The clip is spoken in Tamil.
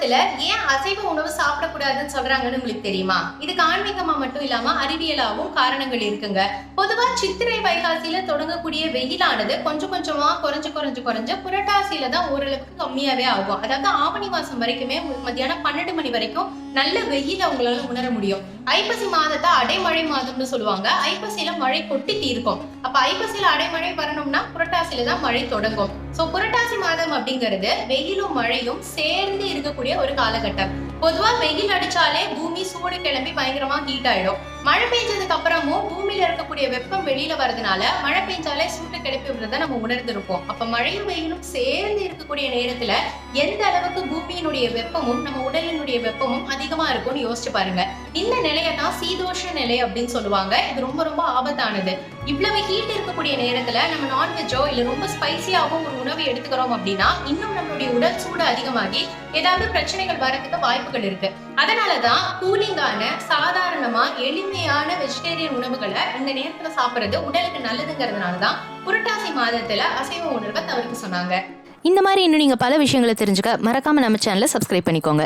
காலத்துல ஏன் அசைவ உணவு சாப்பிடக்கூடாதுன்னு சொல்றாங்கன்னு உங்களுக்கு தெரியுமா? இதுக்கு ஆன்மீகமா மட்டும் இல்லாம அறிவியலாவும் காரணங்கள் இருக்குங்க. பொதுவா சித்திரை வைகாசியில தொடங்கக்கூடிய வெயிலானது கொஞ்சம் கொஞ்சமா குறைஞ்சு குறைஞ்சு குறைஞ்சு புரட்டாசியில தான் ஓரளவுக்கு கம்மியாவே ஆகும். அதாவது ஆவணி மாசம் வரைக்குமே மத்தியானம் பன்னெண்டு மணி வரைக்கும் நல்ல வெயில் அவங்களால உணர முடியும். ஐப்பசி மாதத்தை அடைமழை மாதம்னு சொல்லுவாங்க. ஐப்பசியில மழை கொட்டி தீர்க்கும். அப்ப ஐப்பசியில அடைமழை வரணும்னா புரட்டாசியில தான் மழை தொடங்கும். சோ புரட்டாசி மாதம் அப்படிங்கிறது வெயிலும் மழையும் சேர்ந்து இருக்கக்கூடிய ஒரு காலகட்டம். பொதுவா வெயில் அடிச்சாலே பூமி சூடு கிளம்பி பயங்கரமா ஹீட் ஆயிடும். மழை பெஞ்சதுக்கு அப்புறமும் பூமியில இருக்கக்கூடிய வெப்பம் வெளியில வரதுனால மழை பெஞ்சாலே சூடு கிளப்பி விடுறத நம்ம உணர்ந்திருப்போம். அப்ப மழையும் வெயிலும் சேர்ந்து இருக்கக்கூடிய நேரத்துல எந்த அளவுக்கு பூமியினுடைய வெப்பமும் நம்ம உடலினுடைய வெப்பமும் அதிகமா இருக்கும்னு யோசிச்சு பாருங்க. இந்த நிலையை தான் சீதோஷ நிலை அப்படின்னு சொல்லுவாங்க. இது ரொம்ப ரொம்ப ஆபத்தானது. இவ்வளவு ஹீட் இருக்கக்கூடிய நேரத்துல நம்ம நான்வெஜ்ஜோ இல்ல ரொம்ப ஸ்பைசியாகவும் ஒரு உணவு எடுத்துக்கிறோம் அப்படின்னா இன்னும் நம்மளுடைய உடல் சூடு அதிகமாகி ஏதாவது பிரச்சனைகள் வரதுக்கு வாய்ப்புகள் இருக்கு. அதனாலதான் கூலிங்கான சாதாரணமா எளிமையான வெஜிடேரியன் உணவுகளை இந்த நேரத்துல சாப்பிடுறது உடலுக்கு நல்லதுங்கிறதுனாலதான் புரட்டாசி மாதத்துல அசைவ உணர்வை தவிர்க்க சொன்னாங்க. இந்த மாதிரி இன்னும் நீங்கள் பல விஷயங்களை தெரிஞ்சுக்க மறக்காமல் நம்ம சேனலை சப்ஸ்கிரைப் பண்ணிக்கோங்க.